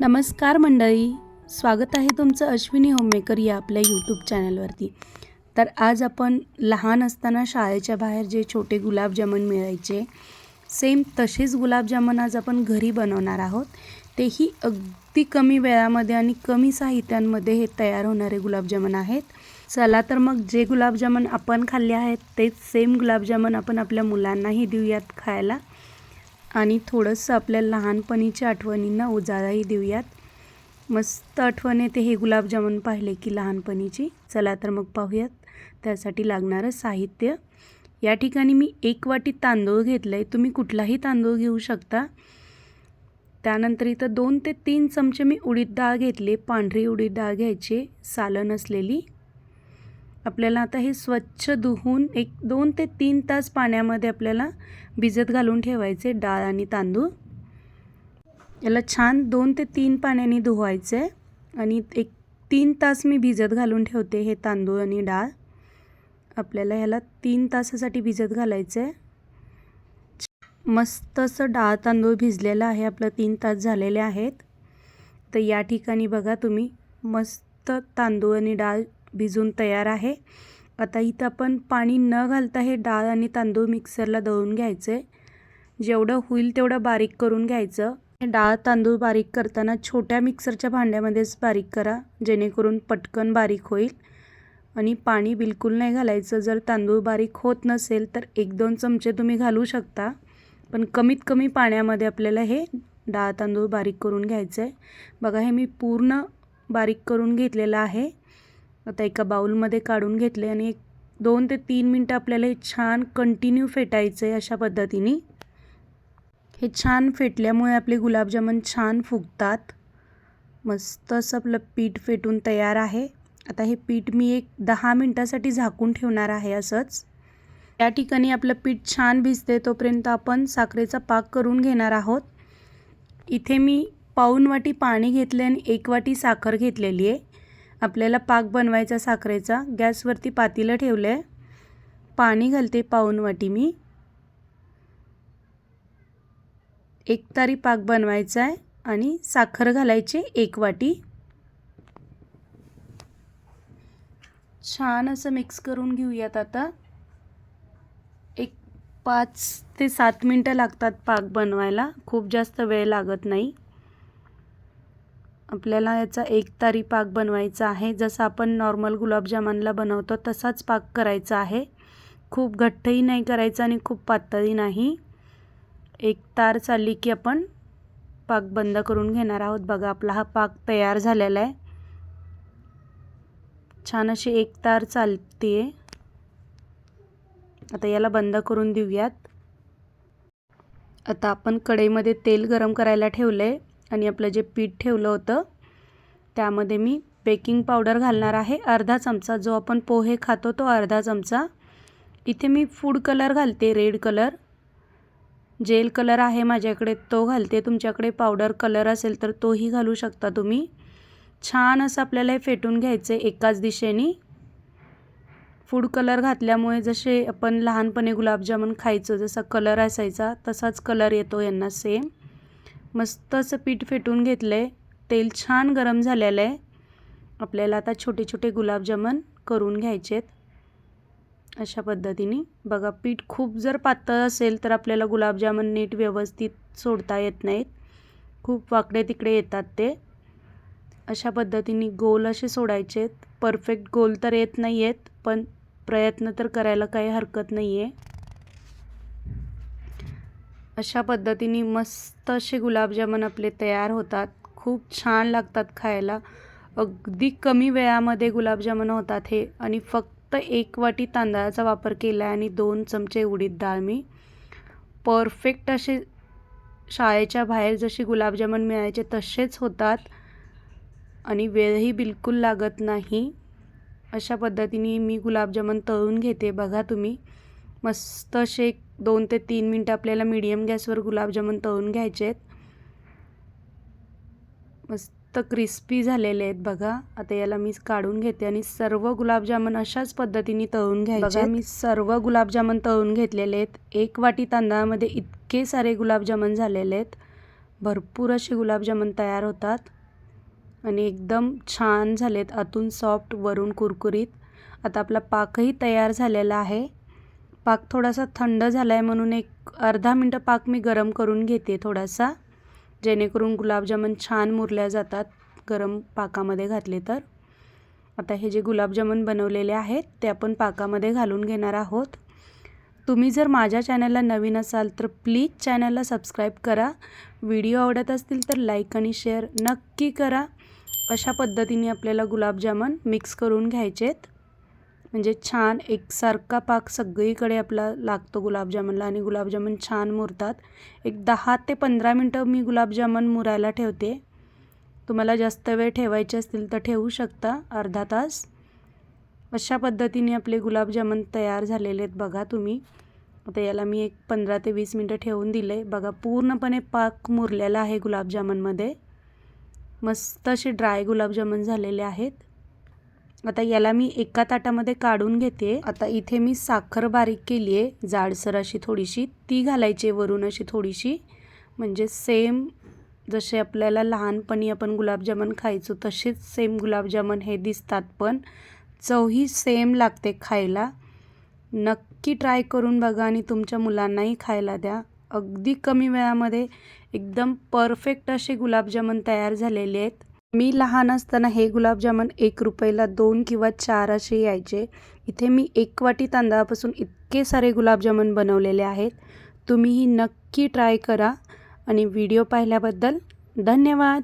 नमस्कार मंडळी स्वागत आहे तुमचं अश्विनी होममेकर या आपल्या यूट्यूब चॅनलवरती. तर आज आपण लहान असताना शाळेच्या बाहेर जे छोटे गुलाबजामुन मिळायचे सेम तसेच गुलाबजामुन आज आपण घरी बनवणार आहोत. तेही अगदी कमी वेळामध्ये आणि कमी साहित्यांमध्ये हे तयार होणारे गुलाबजामुन आहेत. चला तर मग जे गुलाबजामुन आपण खाल्ले आहेत तेच सेम गुलाबजामुन आपण आपल्या मुलांनाही देऊयात खायला. आणि थोडंसं आपल्या लहानपणीच्या आठवणींना उजाळाही देऊयात. मस्त आठवण येते हे गुलाबजामुन पाहिले की लहानपणीची. चला तर मग पाहूयात. त्यासाठी लागणारं साहित्य. या ठिकाणी मी एक वाटी तांदूळ घेतलं आहे तुम्ही कुठलाही तांदूळ घेऊ शकता. त्यानंतर इथं दोन ते तीन चमचे मी उडीद डाळ घेतली. पांढरी उडीद डाळ घ्यायची. सालं नसलेली. आपल्याला आता हे स्वच्छ धुवून एक दोन ते तीन तास पाण्यामध्ये आपल्याला भिजत घालून ठेवायचे डाळ आणि तांदूळ. याला छान दोन ते तीन पाण्याने धुवायचं आहे आणि एक तीन तास मी भिजत घालून ठेवते हे तांदूळ आणि डाळ. आपल्याला ह्याला तीन तासासाठी भिजत घालायचं. आहे मस्त असं डाळ तांदूळ भिजलेलं आहे आपलं तीन तास झालेले आहेत. तर या ठिकाणी बघा तुम्ही मस्त तांदूळ आणि डाळ भिजून तयार आहे. आता इथं आपण पाणी न घालता हे डाळ आणि तांदूळ मिक्सरला दळून घ्यायचं. आहे जेवढं होईल तेवढं बारीक करून घ्यायचं. डाळ तांदूळ बारीक करताना छोट्या मिक्सरच्या भांड्यामध्येच बारीक करा जेणेकरून पटकन बारीक होईल. आणि पाणी बिलकुल नाही घालायचं. जर तांदूळ बारीक होत नसेल तर एक दोन चमचे तुम्ही घालू शकता. पण कमीत कमी पाण्यामध्ये आपल्याला हे डाळ तांदूळ बारीक करून घ्यायचं आहे बघा हे मी पूर्ण बारीक करून घेतलेलं आहे. आता एका बाऊलमध्ये काढून घेतले आणि एक दोन ते तीन मिनटं आपल्याला हे छान कंटिन्यू फेटायचं आहे अशा पद्धतीने. हे छान फेटल्यामुळे आपले गुलाबजामुन छान फुगतात. मस्त असं आपलं पीठ फेटून तयार आहे. आता हे पीठ मी एक दहा मिनटासाठी झाकून ठेवणार आहे असंच. या ठिकाणी आपलं पीठ छान भिजते तोपर्यंत आपण साखरेचा पाक करून घेणार आहोत. इथे मी पाऊन वाटी पाणी घेतले आणि एक वाटी साखर घेतलेली आहे. आपल्याला पाक बनवायचा साखरेचा. गॅसवरती पातीलं ठेवलं आहे पाणी घालते पाऊन वाटी मी. एक तारी पाक बनवायचा आहे आणि साखर घालायची एक वाटी. छान असं मिक्स करून घेऊयात आता. एक पाच ते सात मिनटं लागतात पाक बनवायला. खूप जास्त वेळ लागत नाही. आपल्याला याचा एक तारी पाक बनवायचा आहे. जसं आपण नॉर्मल गुलाबजामुनला बनवतो तसाच पाक करायचा आहे. खूप घट्टही नाही करायचा आणि खूप पातळही नाही. एक तार चालली की आपण पाक बंद करून घेणार आहोत. बघा आपला हा पाक तयार झालेला आहे. छान अशी एक तार चालते आता याला बंद करून देऊयात. आता आपण कढईमध्ये तेल गरम करायला ठेवलं आहे आणि आपलं जे पीठ ठेवलं होतं त्यामध्ये मी बेकिंग पावडर घालणार आहे. अर्धा चमचा जो आपण पोहे खातो तो अर्धा चमचा. इथे मी फूड कलर घालते रेड कलर. जेल कलर आहे माझ्याकडे तो घालते. तुमच्याकडे पावडर कलर असेल तर तोही घालू शकता तुम्ही. छान असं आपल्याला हे फेटून घ्यायचं आहे एकाच दिशेने. फूड कलर घातल्यामुळे जसे आपण लहानपणी गुलाबजामुन खायचं जसा कलर असायचा तसाच कलर येतो यांना सेम. मस्त असं पीठ फेटून घेतलं आहे तेल छान गरम झालेलं आहे. आपल्याला आता छोटे छोटे गुलाबजामन करून घ्यायचे आहेत अशा पद्धतीने. बघा पीठ खूप जर पातळ असेल तर आपल्याला गुलाबजामुन नीट व्यवस्थित सोडता येत नाहीत. खूप वाकडे तिकडे येतात ते. अशा पद्धतीने गोल असे सोडायचे आहेत परफेक्ट गोल तर येत नाही आहेत पण प्रयत्न तर करायला काही हरकत नाही आहे अशा पद्धतीने मस्त असे गुलाबजामुन आपले तयार होतात. खूप छान लागतात खायला. अगदी कमी वेळामध्ये गुलाबजामुन होतात हे. आणि फक्त एक वाटी तांदळाचा वापर केला आहे आणि दोन चमचे उडीद डाळ मी. परफेक्ट असे शाळेच्या बाहेर जशी गुलाबजामुन मिळायचे तसेच होतात. आणि वेळही बिलकुल लागत नाही. अशा पद्धतीने मी गुलाबजामुन तळून घेते. बघा तुम्ही. मस्त असे दोन ते तीन मिनटं आपल्याला मीडियम गॅसवर गुलाबजामुन तळून घ्यायचे आहेत. मस्त क्रिस्पी झालेले आहेत बघा. आता याला मी काढून घेते आणि सर्व गुलाबजामुन अशाच पद्धतीने तळून घ्यायचे बघा मी सर्व गुलाबजामुन तळून घेतलेले आहेत. एक वाटी तांदळामध्ये इतके सारे गुलाबजामुन झालेले आहेत. भरपूर असे गुलाबजामुन तयार होतात. आणि एकदम छान झालेत आतून सॉफ्ट वरून कुरकुरीत. आता आपला पाकही तयार झालेला आहे. पाक थोडासा थंड झाला आहे म्हणून एक अर्धा मिनटं पाक मी गरम करून घेते थोडासा. जेणेकरून गुलाबजामुन छान मुरल्या जातात गरम पाकामध्ये घातले तर. आता हे जे गुलाबजामुन बनवलेले आहेत ते आपण पाकामध्ये घालून घेणार आहोत. तुम्ही जर माझ्या चॅनलला नवीन असाल तर प्लीज चॅनलला सबस्क्राईब करा. व्हिडिओ आवडत असतील तर लाईक आणि शेअर नक्की करा. अशा पद्धतीने आपल्याला गुलाबजामुन मिक्स करून घ्यायचेत. म्हणजे छान एकसारखा पाक सगळीकडे आपला लागतो गुलाबजामुनला आणि गुलाबजामुन छान मुरतात. एक दहा ते पंधरा मिनटं मी गुलाबजामुन मुरायला ठेवते. तुम्हाला जास्त वेळ ठेवायचे असतील तर ठेवू शकता अर्धा तास. अशा पद्धतीने आपले गुलाबजामुन तयार झालेले आहेत बघा तुम्ही. आता याला मी एक पंधरा ते वीस मिनटं ठेवून दिले. बघा पूर्णपणे पाक मुरलेला आहे गुलाबजामुनमध्ये. मस्त असे ड्राय गुलाबजामुन झालेले आहेत. आता याला मी एका ताटामध्ये काढून घेते. आता इथे मी साखर बारीक केली आहे. जाडसर अशी थोडीशी ती घालायची वरून अशी थोडीशी. म्हणजे सेम जसे आपल्याला लहानपणी आपण गुलाबजामुन खायचो तसेच सेम गुलाबजामुन हे दिसतात पण चवही सेम लागते खायला. नक्की ट्राय करून बघा आणि तुमच्या मुलांनाही खायला द्या. अगदी कमी वेळामध्ये एकदम परफेक्ट असे गुलाबजामुन तयार झालेले आहेत. मी लहान असताना हे गुलाबजामुन एक रुपयाला दोन किंवा चार असे यायचे. इथे मी एक वाटी तांदळापासून इतके सारे गुलाबजामुन बनवलेले आहेत. तुम्हीही नक्की ट्राय करा आणि व्हिडिओ पाहिल्याबद्दल धन्यवाद.